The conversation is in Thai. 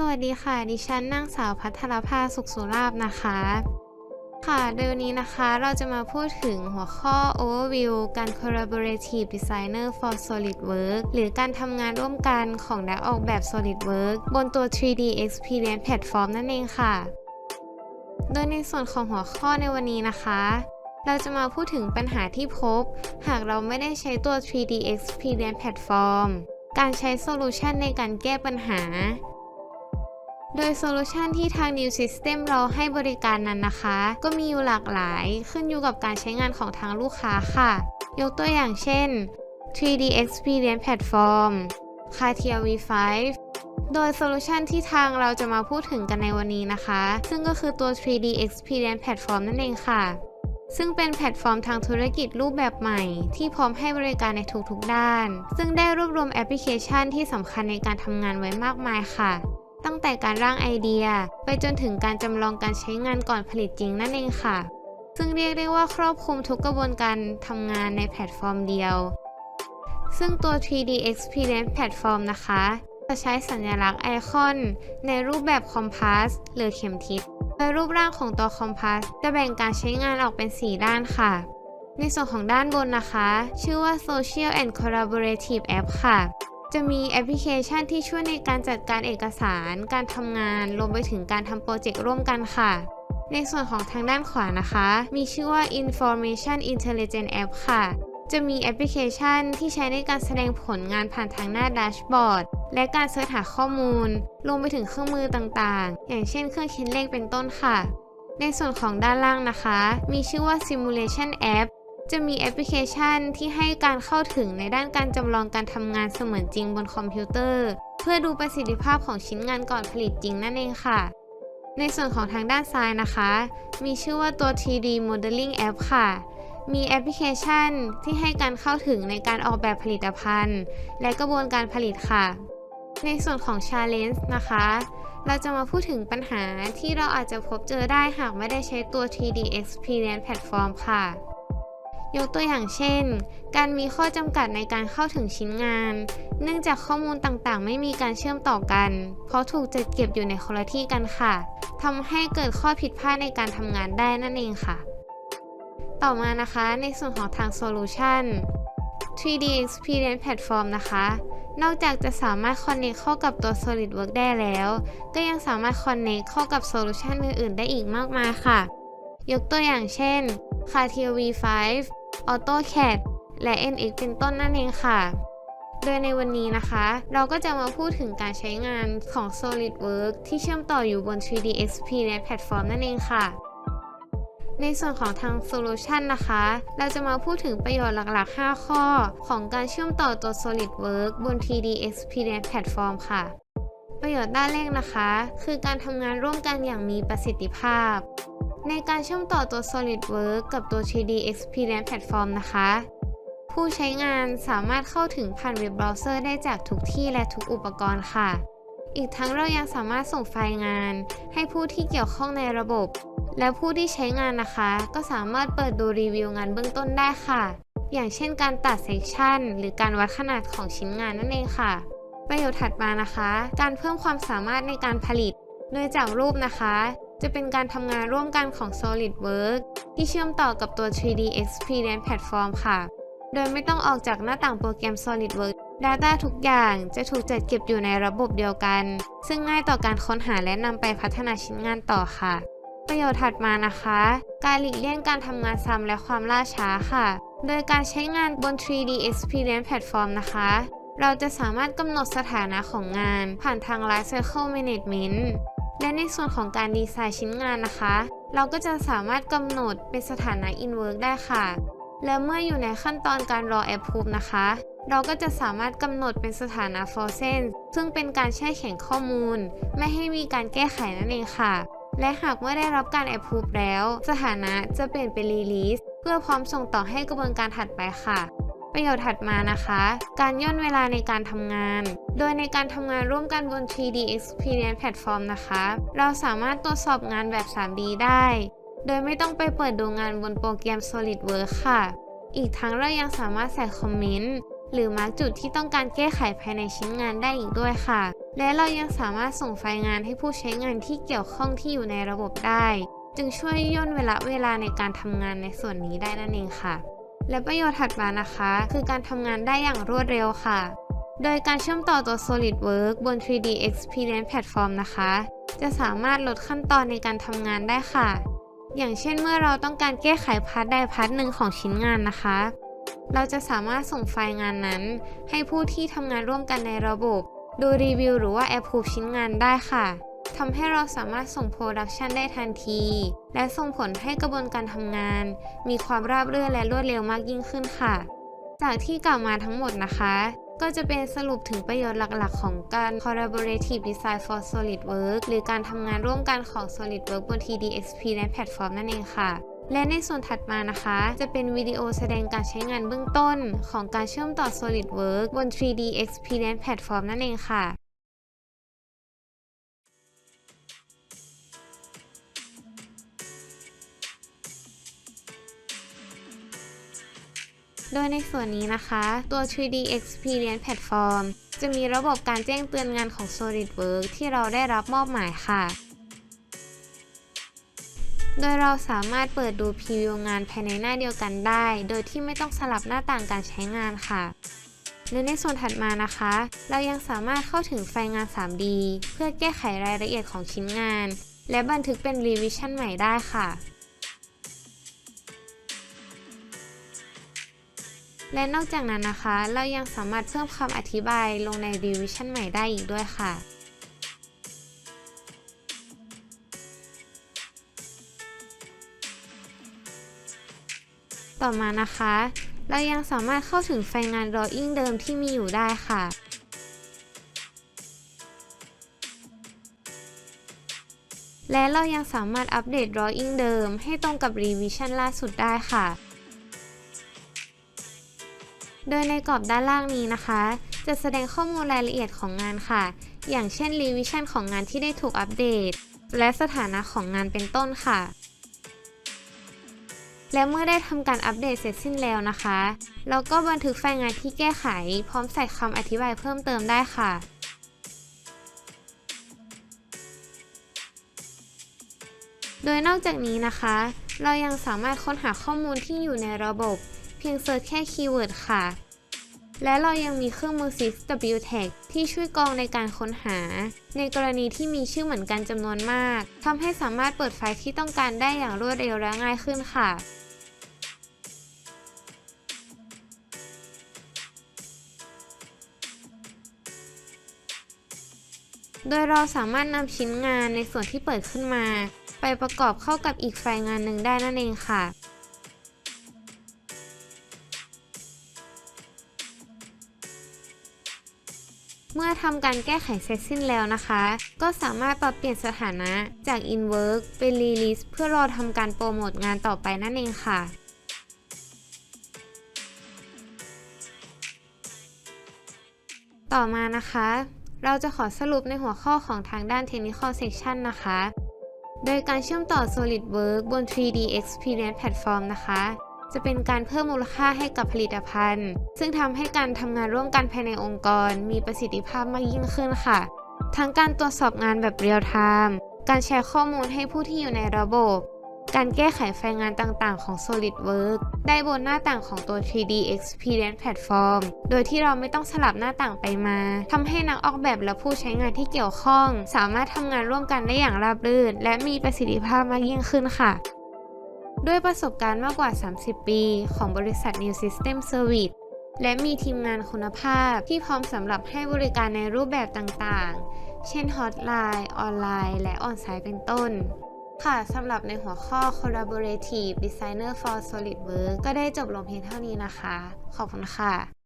สวัสดีค่ะ ดิฉันนางสาวพัทรภาสุขสุราบนะคะ ค่ะโดยวันนี้นะคะเราจะมาพูดถึงหัวข้อ overview การ collaborative designer for SolidWorks หรือการทำงานร่วมกันของนักออกแบบ SolidWorks บนตัว 3D Experience Platform นั่นเองค่ะ โดยในส่วนของหัวข้อในวันนี้นะคะเราจะมาพูดถึงปัญหาที่พบ หากเราไม่ได้ใช้ตัว 3D Experience Platform การใช้โซลูชันในการแก้ปัญหา โดยโซลูชันที่ทาง New System เราให้บริการนั้นนะคะ ก็มีอยู่หลากหลายขึ้นอยู่กับการใช้งานของทางลูกค้าค่ะ ยกตัวอย่างเช่น 3D Experience Platform Cartier V5 โดยโซลูชันที่ทางเราจะมาพูดถึงกันในวันนี้นะคะ ซึ่งก็คือตัว 3D Experience Platform นั่นเองค่ะ ซึ่งเป็นแพลตฟอร์มทางธุรกิจรูปแบบใหม่ ที่พร้อมให้บริการในทุกๆด้าน ซึ่งได้รวบรวมแอปพลิเคชันที่สำคัญในการทำงานไว้มากมายค่ะ ตั้งแต่การร่างไอเดีย ไปจนถึงการจำลองการใช้งานก่อนผลิตจริงนั่นเองค่ะ ซึ่งเรียกได้ว่าครอบคลุมทุกกระบวนการทำงานในแพลตฟอร์มเดียว ซึ่งตัว 3D Experience Platform นะคะ จะใช้สัญลักษณ์ไอคอน ในรูปแบบคอมพาสหรือเข็มทิศโดยรูปร่างของตัวคอมพาสจะแบ่งการใช้งานออกเป็น 4 ด้านค่ะ ในส่วนของด้านบนนะคะ ชื่อว่า Social and Collaborative App ค่ะ จะมีแอปพลิเคชันที่ช่วยในการจัดการเอกสาร การทำงาน รวมไปถึงการทำโปรเจกต์ร่วมกันค่ะ ในส่วนของทางด้านขวานะคะ มีชื่อว่า Information Intelligence App ค่ะ จะมีแอปพลิเคชันที่ใช้ในการแสดงผลงานผ่านทางหน้าแดชบอร์ด และการเสิร์ชหาข้อมูล รวมไปถึงเครื่องมือต่างๆ อย่างเช่นเครื่องคิดเลขเป็นต้นค่ะในส่วนของด้านล่างนะคะ มีชื่อว่า Simulation App จะมีแอปพลิเคชันที่ให้การเข้าถึงในด้านการจำลองการทำงานเสมือนจริงบนคอมพิวเตอร์ เพื่อดูประสิทธิภาพของชิ้นงานก่อนผลิตจริงนั่นเองค่ะ ในส่วนของทางด้านซ้ายนะคะ มีชื่อว่าตัว 3D Modeling App ค่ะ มีแอปพลิเคชันที่ให้การเข้าถึงในการออกแบบผลิตภัณฑ์ และกระบวนการผลิตค่ะ ในส่วนของ Challenge นะคะ เราจะมาพูดถึงปัญหาที่เราอาจจะพบเจอได้หากไม่ได้ใช้ตัว 3D Experience Platform ค่ะ ยกตัวอย่างเช่น การมีข้อจำกัดในการเข้าถึงชิ้นงาน เนื่องจากข้อมูลต่างๆ ไม่มีการเชื่อมต่อกัน เพราะถูกจัดเก็บอยู่ในคนละที่กันค่ะทำให้เกิดข้อผิดพลาดในการทำงานได้นั่นเองค่ะ ต่อมานะคะในส่วนของทาง Solution 3D Experience Platform นะคะ นอกจากจะสามารถ Connect เข้ากับตัว SolidWorks ได้แล้ว ก็ยังสามารถ Connect เข้ากับโซลูชันอื่นๆ ได้อีกมากมายค่ะ ยกตัวอย่างเช่น Cartier V5 AutoCAD และ NX เป็นต้นนั่นเองค่ะ โดยในวันนี้นะคะ เราก็จะมาพูดถึงการใช้งานของ SolidWorks ที่เชื่อมต่ออยู่บน 3D Experience Platform นั่นเองค่ะในส่วนของทาง Solution นะคะ เราจะมาพูดถึงประโยชน์หลักๆ 5 ข้อ ของการเชื่อมต่อตัว SolidWorks บน 3D Experience Platform ค่ะ ประโยชน์ด้านแรกนะคะ คือการทำงานร่วมกันอย่างมีประสิทธิภาพ ในการเชื่อมต่อตัว SolidWorks กับตัว 3D Experience Platform นะคะ ผู้ใช้งานสามารถเข้าถึงผ่านเว็บเบราว์เซอร์ได้จากทุกที่และทุกอุปกรณ์ค่ะ อีกทั้งเรายังสามารถส่งไฟล์งาน ให้ผู้ที่เกี่ยวข้องในระบบ และผู้ที่ใช้งานนะคะ ก็สามารถเปิดดูรีวิวงานเบื้องต้นได้ค่ะ อย่างเช่นการตัดเซกชันหรือการวัดขนาดของชิ้นงานนั่นเองค่ะ ประโยชน์ถัดมานะคะ การเพิ่มความสามารถในการผลิต โดยจากรูปนะคะ จะเป็นการทำงานร่วมกันของ SolidWorks ที่เชื่อมต่อกับตัว 3D Experience Platform ค่ะ โดยไม่ต้องออกจากหน้าต่างโปรแกรม SolidWorks Data ทุกอย่างจะถูกจัดเก็บอยู่ในระบบเดียวกัน ซึ่งง่ายต่อการค้นหาและนำไปพัฒนาชิ้นงานต่อค่ะ ประโยชน์ถัดมานะคะ การหลีกเลี่ยงการทำงานซ้ำและความล่าช้าค่ะ โดยการใช้งานบน 3D Experience Platform นะคะ เราจะสามารถกำหนดสถานะของงานผ่านทาง Life Cycle Management และในส่วนของการดีไซน์ชิ้นงานนะคะ เราก็จะสามารถกำหนดเป็นสถานะ in work ได้ค่ะ และเมื่ออยู่ในขั้นตอนการรอ approve นะคะ เราก็จะสามารถกำหนดเป็นสถานะ frozen ซึ่งเป็นการแช่แข็งข้อมูล ไม่ให้มีการแก้ไขนั่นเองค่ะ และหากเมื่อได้รับการ approve แล้ว สถานะจะเปลี่ยนเป็น release เพื่อพร้อมส่งต่อให้กระบวนการถัดไปค่ะ ประโยชน์ถัดมานะคะ การย่นเวลาในการทำงาน โดยในการทำงานร่วมกันบน 3D Experience Platform นะคะ เราสามารถตรวจสอบงานแบบ 3D ได้ โดยไม่ต้องไปเปิดดูงานบนโปรแกรม SolidWorks ค่ะ อีกทั้งเรายังสามารถใส่คอมเมนต์หรือมาร์กจุดที่ต้องการแก้ไขภายในชิ้นงานได้อีกด้วยค่ะ และเรายังสามารถส่งไฟล์งานให้ผู้ใช้งานที่เกี่ยวข้องที่อยู่ในระบบได้ จึงช่วยย่นเวลาเวลาในการทำงานในส่วนนี้ได้นั่นเองค่ะ และประโยชน์ถัดมานะคะ คือการทำงานได้อย่างรวดเร็วค่ะ โดยการเชื่อมต่อตัว SolidWorks บน 3D Experience Platform นะคะ จะสามารถลดขั้นตอนในการทำงานได้ค่ะ อย่างเช่นเมื่อเราต้องการแก้ไขพาร์ทใดพาร์ทหนึ่งของชิ้นงานนะคะ เราจะสามารถส่งไฟล์งานนั้น ให้ผู้ที่ทำงานร่วมกันในระบบ ดูรีวิวหรือว่า approve ชิ้นงานได้ค่ะ ทำให้เราสามารถส่งโปรดักชันได้ทันที และส่งผลให้กระบวนการทำงาน มีความราบรื่นและรวดเร็วมากยิ่งขึ้นค่ะ จากที่กล่าวมาทั้งหมดนะคะ ก็จะเป็นสรุปถึงประโยชน์หลักๆ ของการ collaborative design for SolidWorks หรือการทำงานร่วมกันของ SolidWorks บน 3D Experience Platform นั่นเองค่ะและในส่วนถัดมานะคะ จะเป็นวิดีโอแสดงการใช้งานเบื้องต้น ของการเชื่อมต่อ SolidWorks บน 3D Experience Platform นั่นเองค่ะ โดยในส่วนนี้นะคะ ตัว 3D Experience Platform จะมีระบบการแจ้งเตือนงานของ SolidWorks ที่เราได้รับมอบหมายค่ะ โดยเราสามารถเปิดดูพรีวิวงานภายในหน้าเดียวกันได้ โดยที่ไม่ต้องสลับหน้าต่างการใช้งานค่ะและในส่วนถัดมานะคะ เรายังสามารถเข้าถึงไฟล์งาน 3D เพื่อแก้ไขรายละเอียดของชิ้นงาน และบันทึกเป็นรีวิชั่นใหม่ได้ค่ะ และนอกจากนั้นนะคะ เรายังสามารถเพิ่มคำอธิบายลงใน revision ใหม่ได้อีกด้วยค่ะ ต่อมานะคะ เรายังสามารถเข้าถึงไฟล์งาน drawing เดิมที่มีอยู่ได้ค่ะและเรายังสามารถอัปเดต drawing เดิมให้ตรงกับ revision ล่าสุดได้ค่ะ โดยในกรอบด้านล่างนี้นะคะ จะแสดงข้อมูลรายละเอียดของงานค่ะ อย่างเช่นรีวิชั่นของงานที่ได้ถูกอัปเดต และสถานะของงานเป็นต้นค่ะ และเมื่อได้ทำการอัปเดตเสร็จสิ้นแล้วนะคะ เราก็บันทึกไฟล์งานที่แก้ไข พร้อมใส่คำอธิบายเพิ่มเติมได้ค่ะโดยนอกจากนี้นะคะ เรายังสามารถค้นหาข้อมูลที่อยู่ในระบบ เพียงเซิร์ชแค่คีย์เวิร์ดค่ะ และเรายังมีเครื่องมือ 6W Tag ที่ช่วยกรองในการค้นหา ในกรณีที่มีชื่อเหมือนกันจำนวนมากทำให้สามารถเปิดไฟล์ที่ต้องการได้อย่างรวดเร็วและง่ายขึ้นค่ะโดยเราสามารถนำชิ้นงานในส่วนที่เปิดขึ้นมา ไปประกอบเข้ากับอีกไฟล์งานหนึ่งได้นั่นเองค่ะ เมื่อทำการแก้ไขเสร็จสิ้นแล้วนะคะ ก็สามารถปรับเปลี่ยนสถานะจาก in work เป็น release เพื่อรอทำการโปรโมทงานต่อไปนั่นเองค่ะต่อมานะคะ เราจะขอสรุปในหัวข้อของทางด้าน Technical Section นะคะ โดยการเชื่อมต่อ SolidWorks บน 3D Experience Platform นะคะ จะเป็นการเพิ่มมูลค่าให้กับผลิตภัณฑ์ ซึ่งทำให้การทำงานร่วมกันภายในองค์กร มีประสิทธิภาพมากยิ่งขึ้นค่ะ ทั้งการตรวจสอบงานแบบเรียลไทม์การแชร์ข้อมูลให้ผู้ที่อยู่ในระบบ การแก้ไขไฟล์งานต่างๆ ของ SolidWorks ได้บนหน้าต่างของตัว 3D Experience Platform โดยที่เราไม่ต้องสลับหน้าต่างไปมา ทำให้นักออกแบบและผู้ใช้งานที่เกี่ยวข้อง สามารถทำงานร่วมกันได้อย่างราบรื่น และมีประสิทธิภาพมากยิ่งขึ้นค่ะ ด้วยประสบการณ์มากกว่า 30 ปี ของบริษัท New System Service และมีทีมงานคุณภาพที่พร้อมสำหรับให้บริการในรูปแบบต่างๆ เช่นฮอตไลน์ออนไลน์ และออนไซต์เป็นต้น ค่ะสำหรับในหัวข้อ Collaborative Designer for SolidWorks ก็ได้จบลงเพียงเท่านี้นะคะ ขอบคุณค่ะ